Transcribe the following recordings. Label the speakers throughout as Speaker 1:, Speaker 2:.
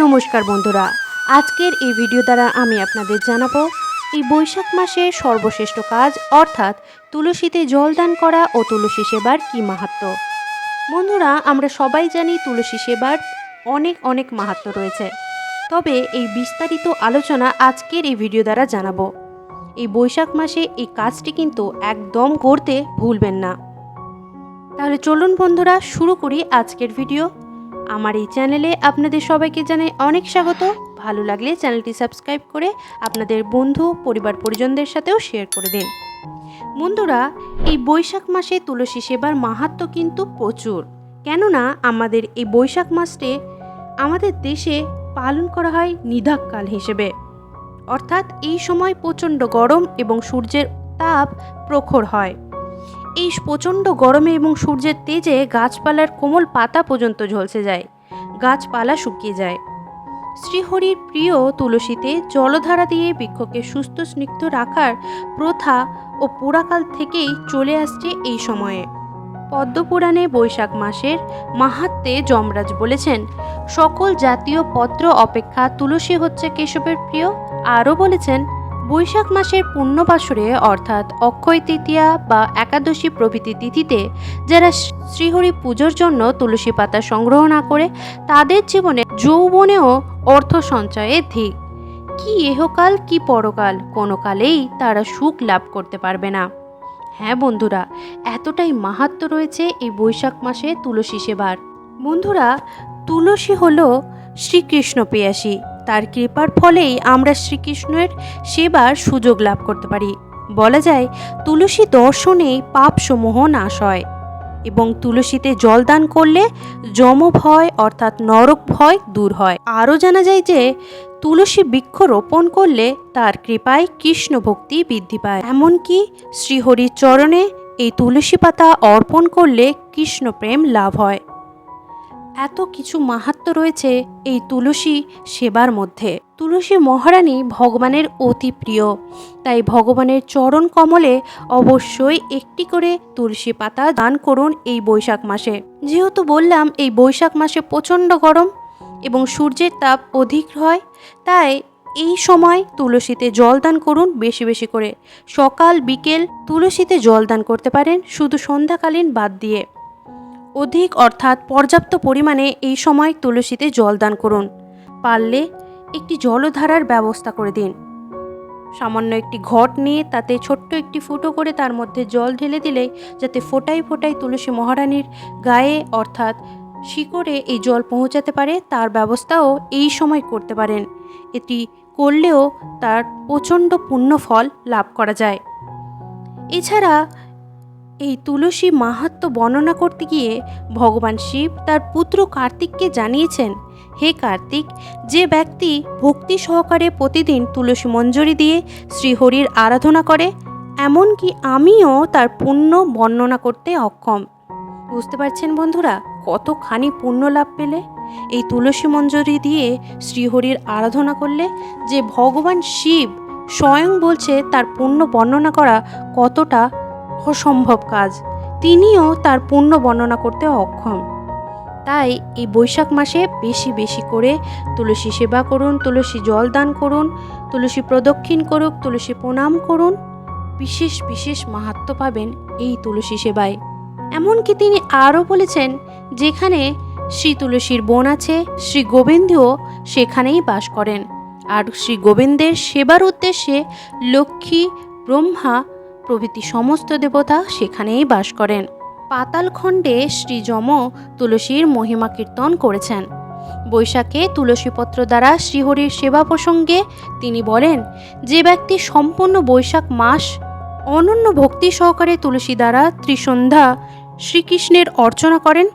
Speaker 1: নমস্কার বন্ধুরা। আজকের এই ভিডিও দ্বারা আমি আপনাদের জানাব, এই বৈশাখ মাসে সর্বশ্রেষ্ঠ কাজ অর্থাৎ তুলসীতে জলদান করা ও তুলসী সেবার কী মাহাত্ম্য বন্ধুরা, আমরা সবাই জানি তুলসী সেবার অনেক অনেক মাহাত্ম্য রয়েছে। তবে এই বিস্তারিত আলোচনা আজকের এই ভিডিও দ্বারা জানাব। এই বৈশাখ মাসে এই কাজটি কিন্তু একদম করতে ভুলবেন না। তাহলে চলুন বন্ধুরা, শুরু করি আজকের ভিডিও। আমার এই চ্যানেলে আপনাদের সবাইকে জানাই অনেক স্বাগত। ভালো লাগলে চ্যানেলটি সাবস্ক্রাইব করে আপনাদের বন্ধু, পরিবার পরিজনদের সাথেও শেয়ার করে দিন। বন্ধুরা, এই বৈশাখ মাসে তুলসী সেবার মাহাত্ম্য কিন্তু প্রচুর। কেননা, আমাদের এই বৈশাখ মাসটি আমাদের দেশে পালন করা হয় নিধাককাল হিসেবে। অর্থাৎ এই সময় প্রচণ্ড গরম এবং সূর্যের তাপ প্রখর হয়। এই প্রচণ্ড গরমে এবং সূর্যের তেজে গাছপালার কোমল পাতা পর্যন্ত ঝলসে যায়, গাছপালা শুকিয়ে যায়। শ্রীহরির প্রিয় তুলসীতে জলধারা দিয়ে বৃক্ষকে সুস্থ স্নিগ্ধ রাখার প্রথা ও পুরাকাল থেকেই চলে আসছে এই সময়ে। পদ্মপুরাণে বৈশাখ মাসের মাহাত্মে যমরাজ বলেছেন, সকল জাতীয় পত্র অপেক্ষা তুলসী হচ্ছে কেশবের প্রিয়। আরও বলেছেন বৈশাখ মাসের পূর্ণবাসরে, অর্থাৎ অক্ষয় তৃতীয়া বা একাদশী প্রভৃতি তিথিতে, যারা শ্রীহরি পুজোর জন্য তুলসী পাতা সংগ্রহ না করে, তাদের জীবনে যৌবনেও অর্থ সঞ্চয়ে ধিক কি এহকাল কি পরকাল, কোনো কালেই তারা সুখ লাভ করতে পারবে না। হ্যাঁ বন্ধুরা, এতটাই মাহাত্ম্য রয়েছে এই বৈশাখ মাসে তুলসী সেবার। বন্ধুরা, তুলসী হলো শ্রীকৃষ্ণ পেয়াসী তার কৃপার ফলেই আমরা শ্রীকৃষ্ণের সেবার সুযোগ লাভ করতে পারি। বলা যায়, তুলসী দর্শনেই পাপসমূহ নাশ হয় এবং তুলসীতে জলদান করলে যম ভয় অর্থাৎ নরক ভয় দূর হয়। আরও জানা যায় যে, তুলসী বৃক্ষ রোপণ করলে তার কৃপায় কৃষ্ণ ভক্তি বৃদ্ধি পায়। এমনকি শ্রীহরির চরণে এই তুলসী পাতা অর্পণ করলে কৃষ্ণ প্রেম লাভ হয়। এত কিছু মাহাত্ম্য রয়েছে এই তুলসী সেবার মধ্যে। তুলসী মহারানী ভগবানের অতি প্রিয়। তাই ভগবানের চরণ কমলে অবশ্যই একটি করে তুলসী পাতা দান করুন এই বৈশাখ মাসে। যেহেতু বললাম, এই বৈশাখ মাসে প্রচণ্ড গরম এবং সূর্যের তাপ অধিক হয়, তাই এই সময় তুলসীতে জলদান করুন বেশি বেশি করে। সকাল, বিকেল তুলসীতে জলদান করতে পারেন, শুধু সন্ধ্যাকালীন বাদ দিয়ে। অধিক অর্থাৎ পর্যাপ্ত পরিমাণে এই সময় তুলসীতে জল দান করুন। পারলে একটি জলধারার ব্যবস্থা করে দিন। সামান্য একটি ঘট নিয়ে তাতে ছোট্ট একটি ফুটো করে তার মধ্যে জল ঢেলে দিলে যাতে ফোটাই ফোটাই তুলসী মহারানীর গায়ে অর্থাৎ শিকড়ে এই জল পৌঁছাতে পারে, তার ব্যবস্থাও এই সময় করতে পারেন। এটি করলেও তার প্রচণ্ড পুণ্য ফল লাভ করা যায়। এছাড়া এই তুলসী মাহাত্ম্য বর্ণনা করতে গিয়ে ভগবান শিব তার পুত্র কার্তিককে জানিয়েছেন, হে কার্তিক, যে ব্যক্তি ভক্তি সহকারে প্রতিদিন তুলসী মঞ্জরি দিয়ে শ্রীহরির আরাধনা করে, এমনকি আমিও তার পুণ্য বর্ণনা করতে অক্ষম। বুঝতে পারছেন বন্ধুরা, কতখানি পুণ্য লাভ পেলে? এই তুলসী মঞ্জরি দিয়ে শ্রীহরির আরাধনা করলে যে ভগবান শিব স্বয়ং বলছে তার পুণ্য বর্ণনা করা কতটা অসম্ভব কাজ। তিনিও তার পুণ্য বর্ণনা করতে অক্ষম। তাই এই বৈশাখ মাসে বেশি বেশি করে তুলসী সেবা করুন, তুলসী জল দান করুন, তুলসী প্রদক্ষিণ করুক, তুলসী প্রণাম করুন। বিশেষ বিশেষ মাহাত্ম পাবেন এই তুলসী সেবায়। এমনকি তিনি আরও বলেছেন, যেখানে শ্রী তুলসীর বন আছে, শ্রী গোবিন্দও সেখানেই বাস করেন। আর শ্রী গোবিন্দের সেবার উদ্দেশ্যে লক্ষ্মী, ব্রহ্মা প্রভৃতি সমস্ত দেবতা সেখানেই বাস করেন। পাতালখণ্ডে শ্রীযম তুলসীর মহিমা কীর্তন করেছেন। বৈশাখে তুলসীপত্র দ্বারা শ্রীহরির সেবা প্রসঙ্গে তিনি বলেন, যে ব্যক্তি সম্পূর্ণ বৈশাখ মাস অনন্য ভক্তি সহকারে তুলসী দ্বারা ত্রিসন্ধ্যা শ্রীকৃষ্ণের অর্চনা করেন,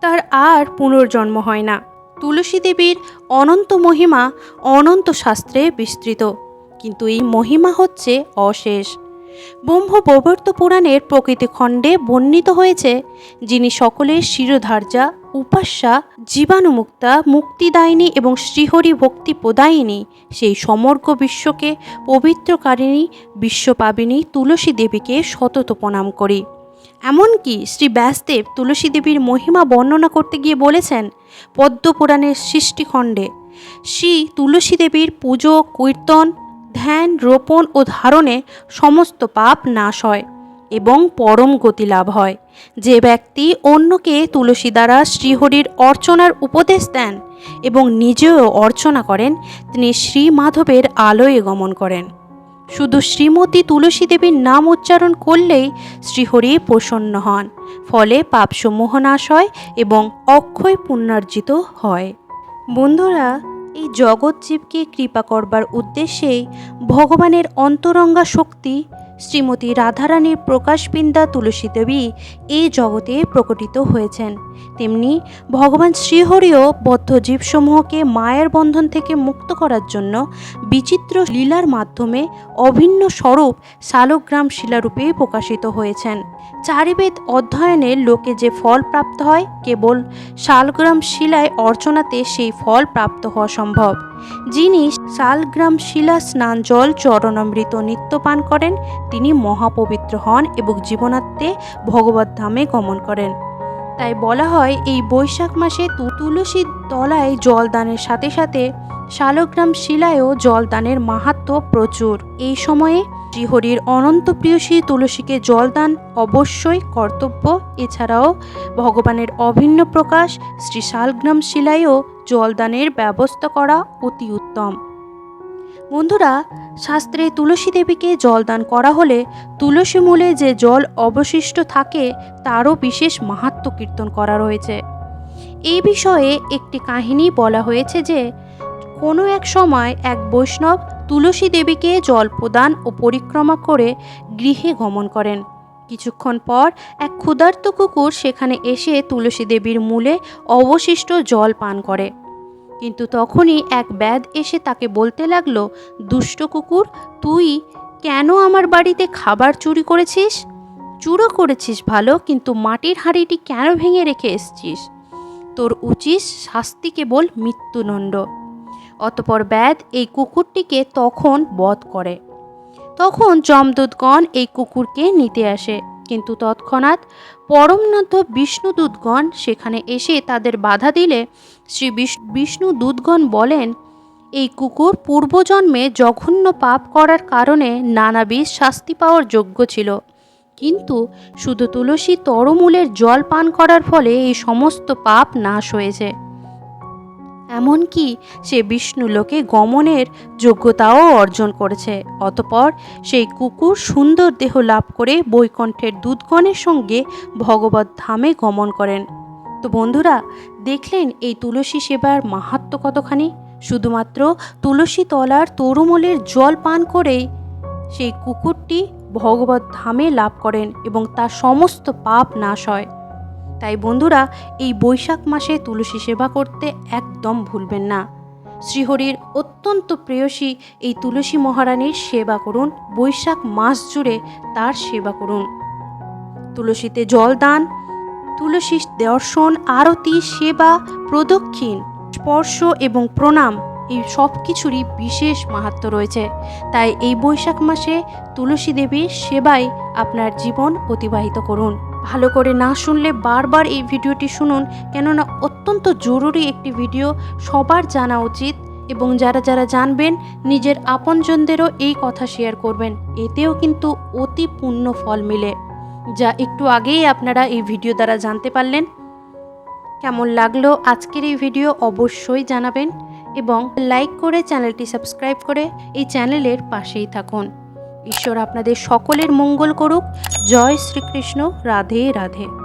Speaker 1: তার আর পুনর্জন্ম হয় না। তুলসী দেবীর অনন্ত মহিমা অনন্ত শাস্ত্রে বিস্তৃত। কিন্তু এই মহিমা হচ্ছে অশেষ। ব্রহ্ম প্রবর্ত পুরাণের প্রকৃতি খণ্ডে বর্ণিত হয়েছে, যিনি সকলের শিরোধার্যা, উপাস্যা, জীবাণুমুক্তা, মুক্তিদায়িনী এবং শ্রীহরি ভক্তি প্রদায়িনী, সেই সমগ্র বিশ্বকে পবিত্রকারিণী, বিশ্বপাবিনী তুলসী দেবীকে সতত প্রণাম করি। এমনকি শ্রী ব্যাসদেব তুলসী দেবীর মহিমা বর্ণনা করতে গিয়ে বলেছেন, পদ্মপুরাণের সৃষ্টিখণ্ডে শ্রী তুলসী দেবীর পুজো, কীর্তন ধ্যান, রোপণ ও ধারণে সমস্ত পাপ নাশ হয় এবং পরম গতি লাভ হয়। যে ব্যক্তি অন্যকে তুলসী দ্বারা শ্রীহরির অর্চনার উপদেশ দেন এবং নিজেও অর্চনা করেন, তিনি শ্রী মাধবের আলোয় গমন করেন। শুধু শ্রীমতী তুলসী দেবীর নাম উচ্চারণ করলেই শ্রীহরি প্রসন্ন হন, ফলে পাপসমূহ নাশ হয় এবং অক্ষয় পুণ্যার্জিত হয়। বন্ধুরা এই জগৎ জীবকে কৃপা করবার উদ্দেশ্যেই ভগবানের অন্তরঙ্গা শক্তি শ্রীমতী রাধারানীর প্রকাশবিন্দা তুলসী দেবী এই জগতে প্রকটিত হয়েছেন। তেমনি ভগবান শ্রীহরিও বদ্ধ জীবসমূহকে মায়ের বন্ধন থেকে মুক্ত করার জন্য বিচিত্র লীলার মাধ্যমে অভিন্ন স্বরূপ শালগ্রাম শিলারূপে প্রকাশিত হয়েছেন। চারিবেদ অধ্যয়নের লোকে যে ফল প্রাপ্ত হয় কেবল শালগ্রাম শিলায় অর্চনাতে সেই ফল প্রাপ্ত হওয়া সম্ভব। যিনি শালগ্রাম শিলা স্নান জল চরণামৃত নিত্য পান করেন, তিনি মহাপবিত্র হন এবং জীবনাত্মে ভগবত ধামে গমন করেন। তাই বলা হয়, এই বৈশাখ মাসে তু- তুলসী তলায় জলদানের সাথে সাথে শালগ্রাম শিলায়ও জলদানের মাহাত্ম্য প্রচুর। এই সময়ে শ্রীহরির অনন্ত প্রিয়সী তুলসীকে জলদান অবশ্যই কর্তব্য। এছাড়াও ভগবানের অভিন্ন প্রকাশ, শ্রী শালগ্রাম শিলায়ও জলদানের ব্যবস্থা করা অতি উত্তম। বন্ধুরা, শাস্ত্রে তুলসী দেবীকে জলদান করা হলে তুলসী মূলে যে জল অবশিষ্ট থাকে, তারও বিশেষ মাহাত্ম্য কীর্তন করা রয়েছে। এই বিষয়ে একটি কাহিনী বলা হয়েছে যে কোনো এক সময় এক বৈষ্ণব তুলসী দেবীকে জল প্রদান ও পরিক্রমা করে গৃহে গমন করেন। কিছুক্ষণ পর এক ক্ষুধার্ত কুকুর সেখানে এসে তুলসী দেবীর মূলে অবশিষ্ট জল পান করে। কিন্তু তখনই এক ব্যাধ এসে তাকে বলতে লাগল, দুষ্ট কুকুর, তুই কেন আমার বাড়িতে খাবার চুরি করেছিস? চুরো করেছিস ভালো, কিন্তু মাটির হাঁড়িটি কেন ভেঙে রেখে এসছিস? তোর উচিত শাস্তি কেবল মৃত্যুদণ্ড। অতপর ব্যাধ এই কুকুরটিকে তখন বধ করে। তখন যমদূতগণ এই কুকুরকে নিতে আসে, কিন্তু তৎক্ষণাৎ পরমনাথ বিষ্ণুদূতগণ সেখানে এসে তাদের বাধা দিলে শ্রী বিষ- বিষ্ণু দূতগণ বলেন, এই কুকুর পূর্বজন্মে জঘন্য পাপ করার কারণে নানাবিধ শাস্তি পাওয়ার যোগ্য ছিল। কিন্তু শুধু তুলসী তরমূলের জল পান করার ফলে এই সমস্ত পাপ নাশ হয়েছে। এমনকি সে বিষ্ণু লোকে গমনের যোগ্যতাও অর্জন করেছে। অতপর সেই কুকুর সুন্দর দেহ লাভ করে বৈকণ্ঠের দুধগণের সঙ্গে ভগবত ধামে গমন করেন। তো বন্ধুরা, দেখলেন এই তুলসী সেবার মাহাত্ম কতখানি? শুধুমাত্র তুলসী তলার তরুমলের জল পান করেই সেই কুকুরটি ভগবত ধামে লাভ করেন এবং তার সমস্ত পাপ নাশ হয়। তাই বন্ধুরা, এই বৈশাখ মাসে তুলসী সেবা করতে একদম ভুলবেন না। শ্রীহরির অত্যন্ত প্রেয়সী এই তুলসী মহারানীর সেবা করুন, বৈশাখ মাস জুড়ে তার সেবা করুন। তুলসীতে জল দান, তুলসী দর্শন, আরতি, সেবা, প্রদক্ষিণ, স্পর্শ এবং প্রণাম, এই সব কিছুরই বিশেষ মাহাত্ম্য রয়েছে। তাই এই বৈশাখ মাসে তুলসী দেবীর সেবায় আপনার জীবন অতিবাহিত করুন। ভালো করে না শুনলে বারবার এই ভিডিওটি শুনুন, কেননা অত্যন্ত জরুরি একটি ভিডিও, সবার জানা উচিত এবং যারা যারা জানবেন, নিজের আপনজনদেরও এই কথা শেয়ার করবেন। এতেও কিন্তু অতি পূর্ণ ফল মিলে। যা একটু আগেই আপনারা এই ভিডিও দ্বারা জানতে পারলেন। কেমন লাগল আজকের এই ভিডিও অবশ্যই জানাবেন এবং লাইক করে চ্যানেলটি সাবস্ক্রাইব করে এই চ্যানেলের পাশেই থাকুন। ঈশ্বর আপনাদের সকলের মঙ্গল করুক। জয় শ্রীকৃষ্ণ। রাধে রাধে।